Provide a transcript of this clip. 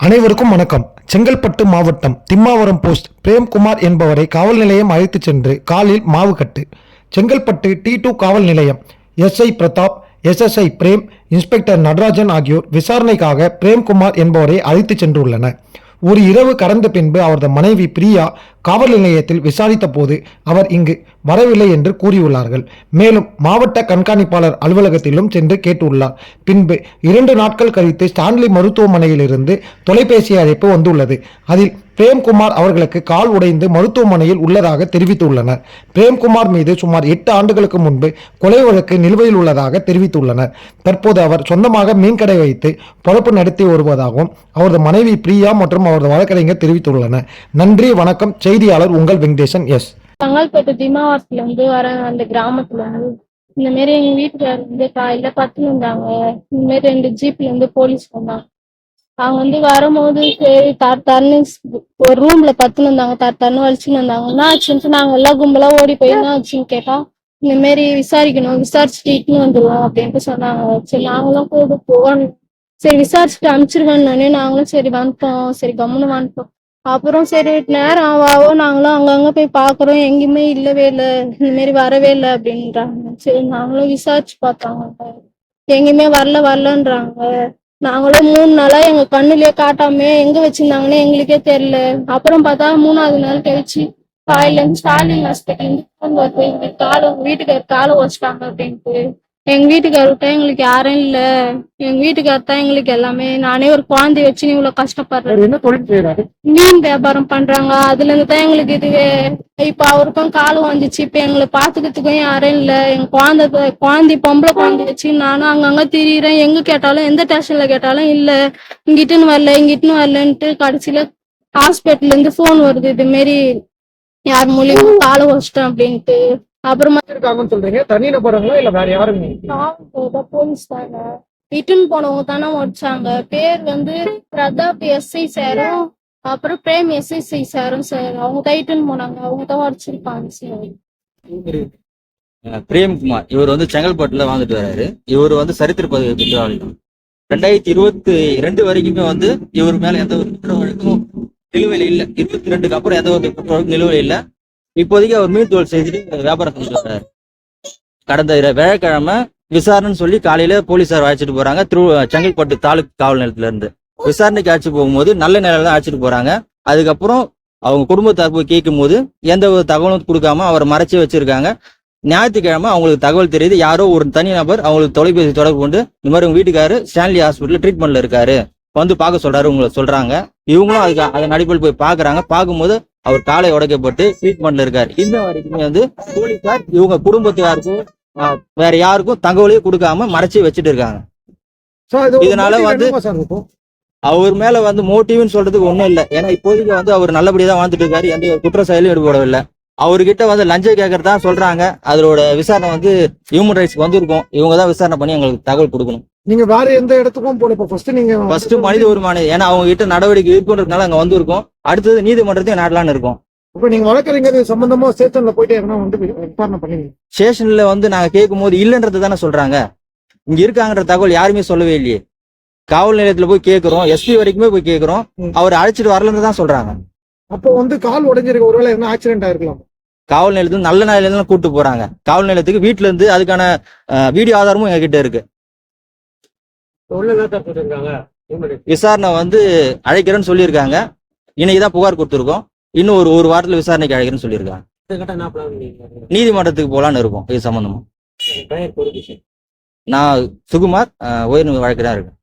அனைவருக்கும் வணக்கம். செங்கல்பட்டு மாவட்டம் திம்மாவரம் போஸ்ட் பிரேம்குமார் என்பவரை காவல் நிலையம் அழைத்துச் சென்று காலில் மாவு கட்டு. செங்கல்பட்டு டி டூ காவல் நிலையம் SI Pratap SSI Prem inspector Natarajan ஆகியோர் விசாரணைக்காக பிரேம்குமார் என்பவரை அழைத்துச் சென்றுள்ளனர். ஒரு இரவு கடந்த பின்பு அவரது மனைவி பிரியா காவல் நிலையத்தில் விசாரித்த போது அவர் இங்கு வரவில்லை என்று கூறியுள்ளார்கள். மேலும் மாவட்ட கண்காணிப்பாளர் அலுவலகத்திலும் சென்று கேட்டுள்ளார். பின்பு இரண்டு நாட்கள் கழித்து ஸ்டான்லி மருத்துவமனையிலிருந்து தொலைபேசி அழைப்பு வந்துள்ளது. அதில் பிரேம்குமார் அவர்களுக்கு கால் உடைந்து மருத்துவமனையில் உள்ளதாக தெரிவித்துள்ளனர். பிரேம்குமார் மீது சுமார் எட்டு ஆண்டுகளுக்கு முன்பு கொலை வழக்கு நிலுவையில் உள்ளதாக தெரிவித்துள்ளனர். தற்போது அவர் சொந்தமாக மீன்கடை வைத்து பொழப்பு நடத்தி வருவதாகவும் அவரது மனைவி பிரியா மற்றும் அவரது வழக்கறிஞர் தெரிவித்துள்ளனர். நன்றி வணக்கம். செய்தியாளர் உங்கள் வெங்கடேசன் எஸ் செங்கல்பட்டு திமாவாரத்துல இருந்து வர அந்த கிராமத்துல இருந்து இந்த மாரி எங்க வீட்டுக்காரர் வந்து காலையில பத்து இருந்தாங்க இந்த மாதிரி ரெண்டு ஜீப்ல இருந்து போலீஸ் வந்தாங்க அவங்க வந்து வரும்போது சரி தர் தர்னு ஒரு ரூம்ல பத்துன்னு இருந்தாங்க தர் தர்னு வலிச்சுன்னு இருந்தாங்க என்ன ஆச்சுன்ட்டு நாங்க எல்லாம் கும்பலா ஓடி போய் என்ன ஆச்சுன்னு கேட்டா இந்த மாரி விசாரிக்கணும் விசாரிச்சுட்டு இட்டுன்னு வந்துருவோம் அப்படின்ட்டு சொன்னாங்க. சரி நாங்களும் கூட போகணும் சரி விசாரிச்சுட்டு அனுப்பிச்சிருவேன்னு நாங்களும் சரி வந்துட்டோம். சரி கம்முன்னு வந்துட்டோம். அப்புறம் சரி நேரம் ஆவாவோ நாங்களும் அங்கங்க போய் பாக்குறோம். எங்கேயுமே இல்லவே இல்லை. இந்த மாதிரி வரவே இல்லை அப்படின்றாங்க. சரி நாங்களும் விசாரிச்சு பார்த்தாங்க எங்கேயுமே வரல வரலன்றாங்க. நாங்களும் மூணு நாளா எங்க கண்ணுலயே காட்டாம எங்க வச்சிருந்தாங்கன்னு எங்களுக்கே தெரியல. அப்புறம் பார்த்தா மூணாவது நாள் கழிச்சு காலையில இருந்து ஸ்டாலின் ஹாஸ்பிட்டல் ஃபோன் காலை உங்க காலை அப்படின்ட்டு. எங்க வீட்டுக்கார விட்டா எங்களுக்கு யாரும் இல்ல. எங்க வீட்டுக்காரர் தான் எங்களுக்கு எல்லாமே. நானே ஒரு குழந்தைய வச்சு இவ்வளவு கஷ்டப்படுறேன் என்ன தொழில் செய்யறாரு மீன் வியாபாரம் பண்றாங்க. அதுல இருந்து தான் எங்களுக்கு இதுவே. இப்ப அவருக்கும் கால் வந்துச்சு. இப்ப எங்களை பாத்துக்கிறதுக்கும் யாரும் இல்ல. எங்க குழந்தை குழந்தை பொம்பளை குழந்தை வச்சு நானும் அங்கங்க திரியிறேன். எங்க கேட்டாலும் எந்த ஸ்டேஷன்ல கேட்டாலும் இல்ல. இங்கிட்டுன்னு வரல இங்கிட்டுன்னு வரலன்ட்டு கடைசியில ஹாஸ்பிட்டல்ல இருந்து போன் வருது. இது மாரி யார் மூலியமா காலை வச்சிட்டேன் அப்படின்ட்டு. அப்புறமா இருக்காங்கன்னு சொல்றீங்க? தனி நபருங்களா இல்ல வேற யாருங்க போலீஸ் தாங்க இட்டுன்னு போனவங்க தானே வச்சாங்க. பேர் வந்து பிரதாப் எஸ்ஐ சாரும் அப்புறம் பிரேம் எஸ்ஐசி சாரும் சார் அவங்க தான் இட்டுன்னு போனாங்க. அவங்க தான் உடச்சிருப்பாங்க சார் பிரேம்குமார். இவர் வந்து செங்கல்பட்டுல வாழ்ந்துட்டு வர்றாரு. இவர் வந்து சரித்திர பதிவு குற்றவாளி ரெண்டாயிரத்தி இருபத்தி ரெண்டு வரைக்குமே வந்து இவர் மேல எந்த ஒரு குற்ற வழக்கும் நிலுவையில் இல்ல. இருபத்தி ரெண்டுக்கு அப்புறம் எந்த ஒரு குற்ற வழக்கும் நிலுவையில் இல்ல. இப்போதைக்கு அவர் மீன் தொழில் செய்துட்டு வியாபாரம் செஞ்சுட்டு வர்றாரு கடந்த வியாழக்கிழமை விசாரணைன்னு சொல்லி காலையில போலீசார் அழைச்சிட்டு போறாங்க. திரு செங்கல்பட்டு தாலுக் காவல் நிலையத்துல இருந்து. விசாரணைக்கு அழைச்சிட்டு போகும்போது நல்ல நிலையில தான் அழைச்சிட்டு போறாங்க. அதுக்கப்புறம் அவங்க குடும்பத்தார் போய் கேட்கும் போது எந்த ஒரு தகவலும் கொடுக்காம அவரை மறைச்சு வச்சிருக்காங்க. ஞாயிற்றுக்கிழமை அவங்களுக்கு தகவல் தெரியுது. யாரோ ஒரு தனி நபர் அவங்களுக்கு தொலைபேசி தொடர்பு கொண்டு இந்த மாதிரி உங்க வீட்டுக்காரு ஸ்டான்லி ஹாஸ்பிட்டல் ட்ரீட்மெண்ட்ல இருக்காரு. வந்து பார்க்க சொல்றாரு உங்களை சொல்றாங்க. இவங்களும் அதுக்கு அதன் அடிப்படையில் போய் பாக்குறாங்க பார்க்கும்போது அவர் காலை உடைக்கப்பட்டு ட்ரீட்மெண்ட்ல இருக்காரு. இந்த வரைக்குமே வந்து போலீசார் இவங்க குடும்பத்தாருக்கும் ஆஹ், வேற யாருக்கும் தகவலையும் கொடுக்காம மறைச்சு வச்சுட்டு இருக்காங்க. இதனால வந்து- அவர் மேல வந்து மோட்டிவ்னு சொல்றதுக்கு ஒண்ணும் இல்ல. ஏன்னா இப்போதைக்கு வந்து அவர் நல்லபடியா தான் வாழ்ந்துட்டு இருக்காரு. எந்த குற்ற செயலும் ஈடுபடவில்லை அவர்கிட்ட வந்து லஞ்சம் கேட்கறதா சொல்றாங்க. அதோட விசாரணை வந்து ஹியூமன் ரைட்ஸ்க்கு வந்திருக்கும். இவங்க தான் விசாரணை பண்ணி எங்களுக்கு தகவல் கொடுக்கணும். நீங்க வேற எந்த இடத்துக்கும் போல இப்ப ஃபர்ஸ்ட் நீங்க ஃபர்ஸ்ட் மனித உரிமான ஏன்னா அவங்க கிட்ட நடவடிக்கை இருக்குன்றதுனால அங்க வந்திருக்கோம். அடுத்தது நீதிமன்றத்தையும் நாடலான்னு இருக்கோம். இப்ப நீங்க வழக்கறிஞர் சம்பந்தமா ஸ்டேஷன்ல போயிட்டு எதனா வந்து விசாரணை பண்ணீங்க ஸ்டேஷன்ல வந்து நாங்க கேட்கும் போது இல்லைன்றது தானே சொல்றாங்க. இங்க இருக்காங்கன்ற தகவல் யாருமே சொல்லவே இல்லையே. காவல் நிலையத்துல போய் கேட்கிறோம் எஸ்பி வரைக்குமே போய் கேட்கிறோம் ம். அவர் அழைச்சிட்டு வரலன்னு தான் சொல்றாங்க. அப்போ வந்து கால் உடைஞ்சிருக்க. ஒருவேளை என்ன ஆக்சிடென்ட் ஆயிருக்கலாம். காவல் நிலையத்துக்கு நல்ல நிலையில கூட்டு போறாங்க. காவல் நிலையத்துக்கு வீட்டுல இருந்து அதுக்கான வீடியோ ஆதாரமும் எங்க கிட்ட இருக்கு. விசாரணை வந்து அழைக்கிறேன்னு சொல்லியிருக்காங்க. இன்னைக்கு தான் புகார் கொடுத்துருக்கோம். இன்னும் ஒரு ஒரு வாரத்துல விசாரணைக்கு அழைக்கிறேன்னு சொல்லியிருக்காங்க. நீதிமன்றத்துக்கு போலான்னு இருக்கோம். இது சம்பந்தமா. நான் சுகுமார் அஹ், உயர்நீதி வழக்கறிஞரா இருக்கேன்.